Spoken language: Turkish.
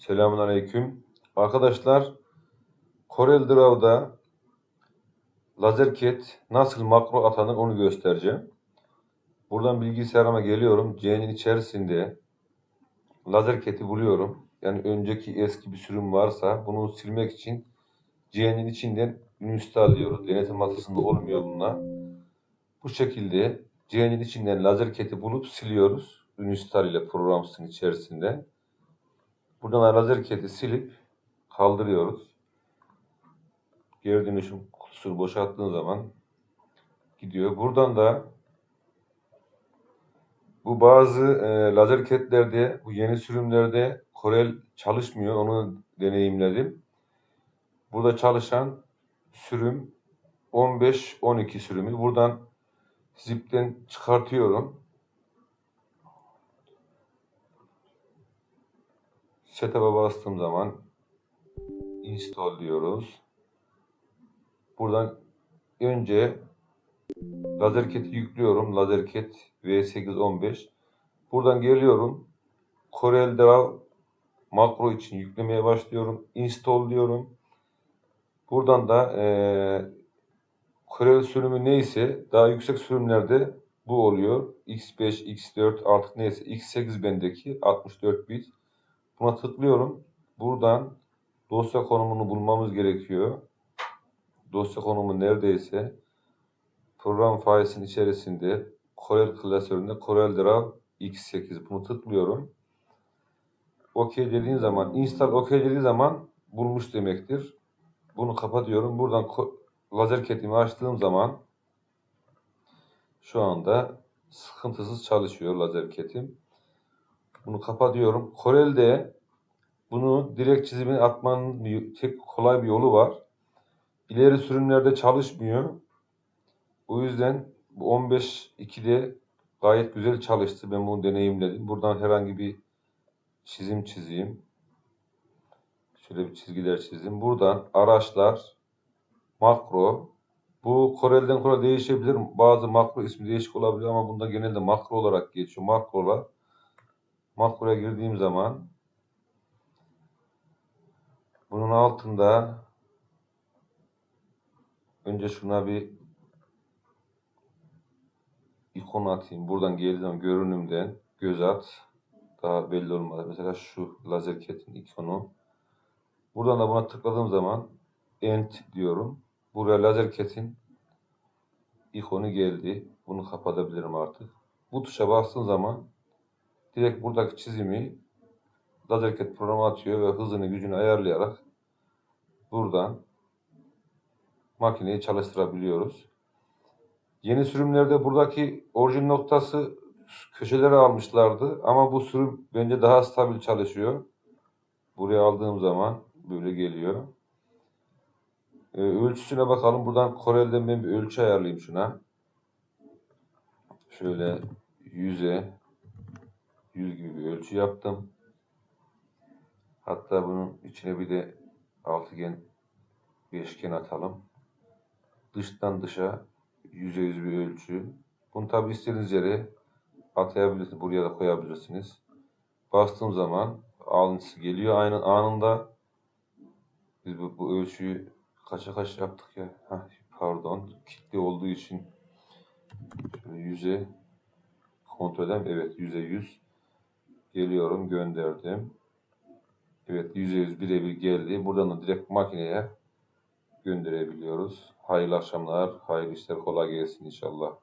Selamünaleyküm. Arkadaşlar Corel Draw'da LaserCAD nasıl makro atanır onu göstereceğim. Buradan bilgisayarıma geliyorum. C'nin içerisinde LaserCAD'i buluyorum. Yani önceki eski bir sürüm varsa bunu silmek için C'nin içinden install diyoruz. Denetim masasında olmuyor bunlar. Bu şekilde C'nin içinden LaserCAD'i bulup siliyoruz. Install ile programsın içerisinde. Buradan LaserCAD'i silip kaldırıyoruz. Geri dönüşüm kutusunu boşalttığın zaman gidiyor. Buradan da bu bazı e, LaserCAD'lerde, bu yeni sürümlerde Corel çalışmıyor. Onu deneyimledim. Burada çalışan sürüm 15-12 sürümü. Buradan zipten çıkartıyorum. Setup'a bastığım zaman install diyoruz. Buradan önce LaserCAD'i yüklüyorum. LaserCAD V815. Buradan geliyorum. Corel Draw makro için yüklemeye başlıyorum. Install diyorum. Buradan da eee Corel sürümü neyse daha yüksek sürümlerde bu oluyor. X5, X4 artık neyse X8 bendeki 64 bit. Buna tıklıyorum. Buradan dosya konumunu bulmamız gerekiyor. Dosya konumu neredeyse program failinin içerisinde Corel klasöründe Corel Draw X8 bunu tıklıyorum. OK dediğin zaman install OK dediği zaman bulmuş demektir. Bunu kapatıyorum. Buradan LaserCAD'imi açtığım zaman şu anda sıkıntısız çalışıyor LaserCAD'im. Bunu kapatıyorum. Corel'de bunu direkt çizimine atmanın bir, tek kolay bir yolu var. İleri sürümlerde çalışmıyor. O yüzden bu 15.2'de gayet güzel çalıştı. Ben bunu deneyimledim. Buradan herhangi bir çizim çizeyim. Şöyle bir çizgiler çizdim. Buradan araçlar, makro. Bu Corel'den Corel değişebilir. Bazı makro ismi değişik olabilir ama bunda genelde makro olarak geçiyor. Makrolar. Makroya girdiğim zaman bunun altında önce şuna bir ikon atayım. Buradan geldiğim zaman görünümden göz at. Daha belli olmadı. Mesela şu LaserCAD'in ikonu. Buradan da buna tıkladığım zaman End diyorum. Buraya LaserCAD'in ikonu geldi. Bunu kapatabilirim artık. Bu tuşa bastığım zaman direkt buradaki çizimi LaserCAD programı atıyor ve hızını gücünü ayarlayarak buradan makineyi çalıştırabiliyoruz. Yeni sürümlerde buradaki orijin noktası köşelere almışlardı ama bu sürüm bence daha stabil çalışıyor. Buraya aldığım zaman böyle geliyor. Ee, ölçüsüne bakalım. Buradan Corel'den ben bir ölçü ayarlayayım şuna. Şöyle 100'e 100 gibi bir ölçü yaptım. Hatta bunun içine bir de altıgen beşgen atalım. Dıştan dışa yüze yüz bir ölçü. Bunu tabi istediğiniz yere atayabilirsiniz. Buraya da koyabilirsiniz. Bastığım zaman alıntısı geliyor. Aynı anında biz bu, bu ölçüyü kaça kaç yaptık ya? Heh, pardon. Kitli olduğu için şöyle yüze kontrol edelim. Evet yüze yüz. Geliyorum gönderdim. Evet %100 birebir geldi. Buradan da direkt makineye gönderebiliyoruz. Hayırlı akşamlar, hayırlı işler kolay gelsin inşallah.